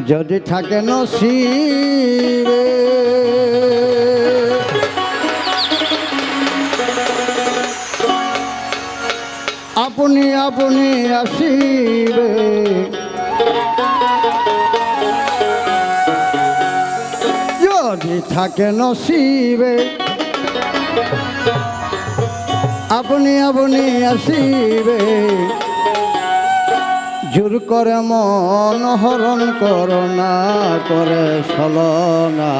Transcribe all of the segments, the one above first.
যদি থাকে নসিবে। আপনি আপনি আসিবে। যদি থাকে নসিবে। আপনি আপনি আসিবে। জোর করে মন হরণ করোনা করে সলনা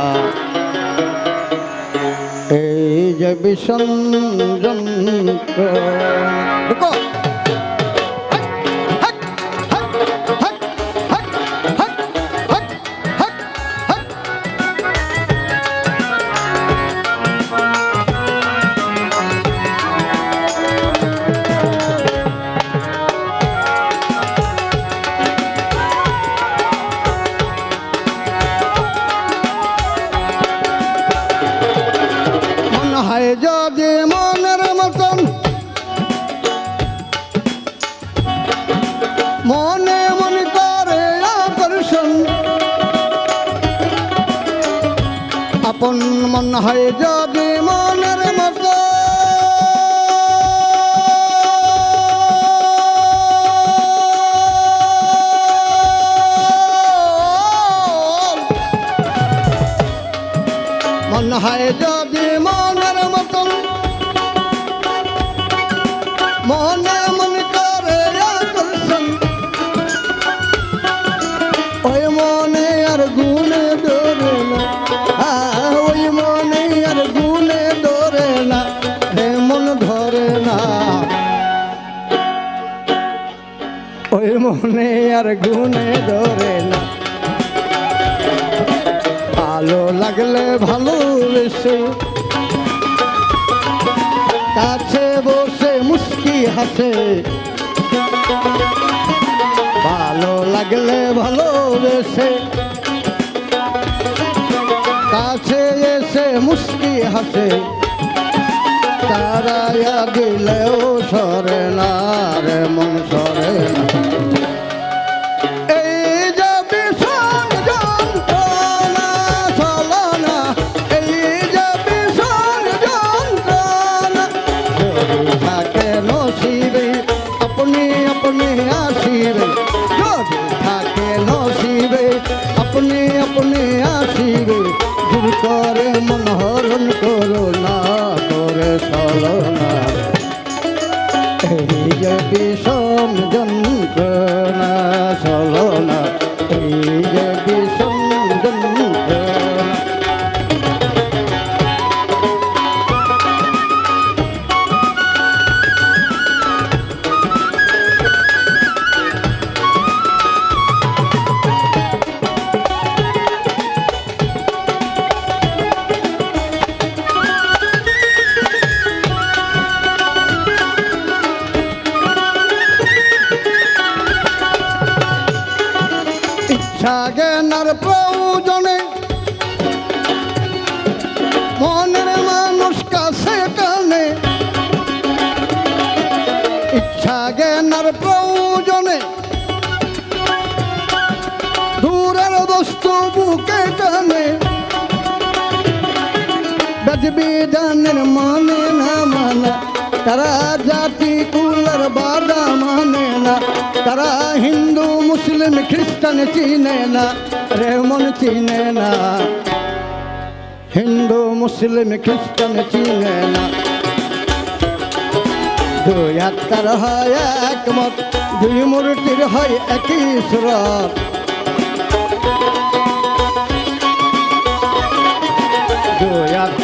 এই যে বিষণ হয় যদি মনের মতো। মন হয় যদি মনের মতন মনে ভালো লাগলে ভালোবেসে কাছে বসে মুস্কি হাসে। ভালো লাগলে ভালোবেসে কাছে এসে মুস্কি হাসে। তারায়া দিলেও সরে না রে, মন সরে না। বিষম যন্ত্রণা বিধানের মানে না মানা তারা জাতি কুলার বাদা মানে না তারা হিন্দু মুসলিম খ্রিস্টান চিনে না রেমন চিনে না হিন্দু মুসলিম খ্রিস্টান চিনে না দুই আত্মার হয় একমত দুই মূর্তির হয় একই সুরত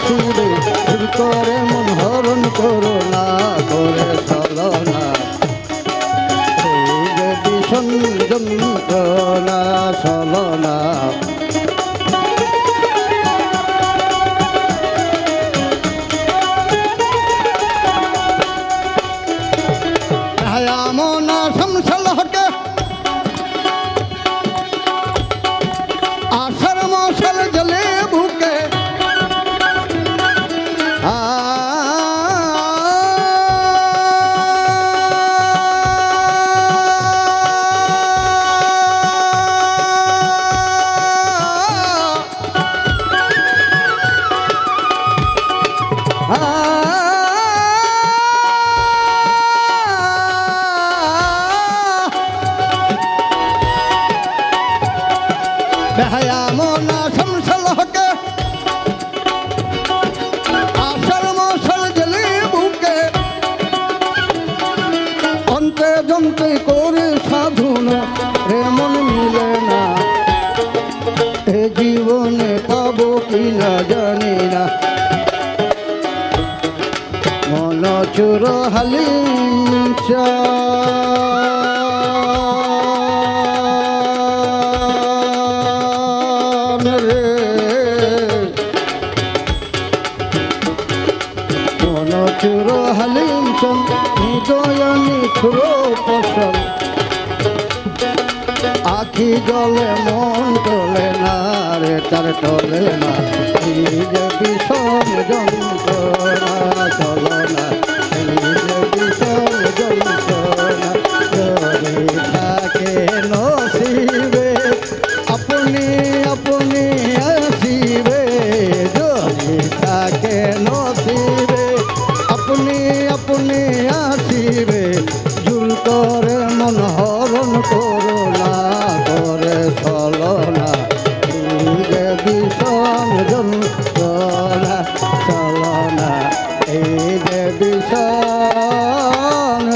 সুরে সুর করে মন হরণ করো না করে সলনা যদি সঞ্জন সলনা বেহায়া মোনা শামসুল হকে। আসল মশল গেলে বুকে। অন্তে জন্তে করে সাধুন, রে মন মিলে না। এ জীবনে পাবো কি না। জানি না হালিম চান মন চুর হালিম চন হৃদয়নি ছুরো পশন আখি জলে মন টলে না রে, তার টলে না। বিষম যন্ত্রণা যন্ত্রণা চলো না এই যে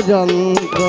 যন্ত্রণা